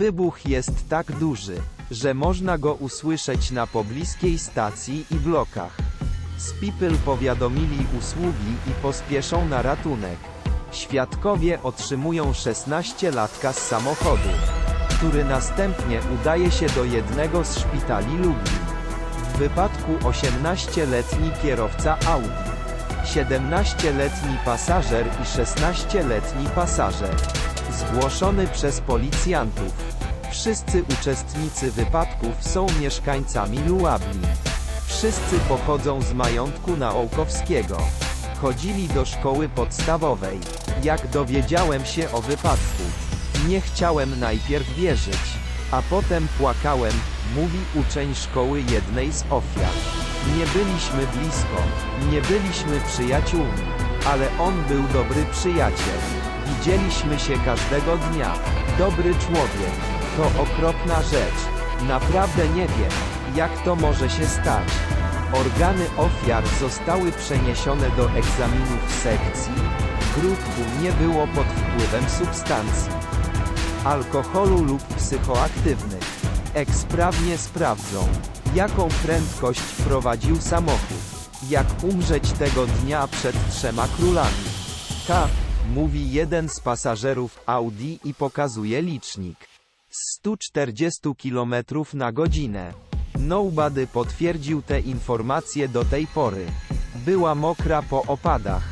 Wybuch jest tak duży, że można go usłyszeć na pobliskiej stacji i blokach. People powiadomili usługi i pospieszą na ratunek. Świadkowie otrzymują 16 latka z samochodu, który następnie udaje się do jednego z szpitali Lublin. W wypadku 18-letni kierowca Audi, 17-letni pasażer i 16-letni pasażer. Zgłoszony przez policjantów. Wszyscy uczestnicy wypadków są mieszkańcami Luablin. Wszyscy pochodzą z majątku Naołkowskiego. Chodzili do szkoły podstawowej. Jak dowiedziałem się o wypadku, nie chciałem najpierw wierzyć, a potem płakałem, mówi uczeń szkoły jednej z ofiar. Nie byliśmy blisko, nie byliśmy przyjaciółmi, ale on był dobry przyjaciel. Widzieliśmy się każdego dnia. Dobry człowiek. To okropna rzecz. Naprawdę nie wiem, jak to może się stać. Organy ofiar zostały przeniesione do egzaminów sekcji. Grudku nie było pod wpływem substancji, alkoholu lub psychoaktywnych. Eksprawnie sprawdzą, jaką prędkość prowadził samochód. Jak umrzeć tego dnia przed trzema królami. K, mówi jeden z pasażerów Audi i pokazuje licznik. Z 140 km na godzinę. Nobody potwierdził te informacje do tej pory. Była mokra po opadach.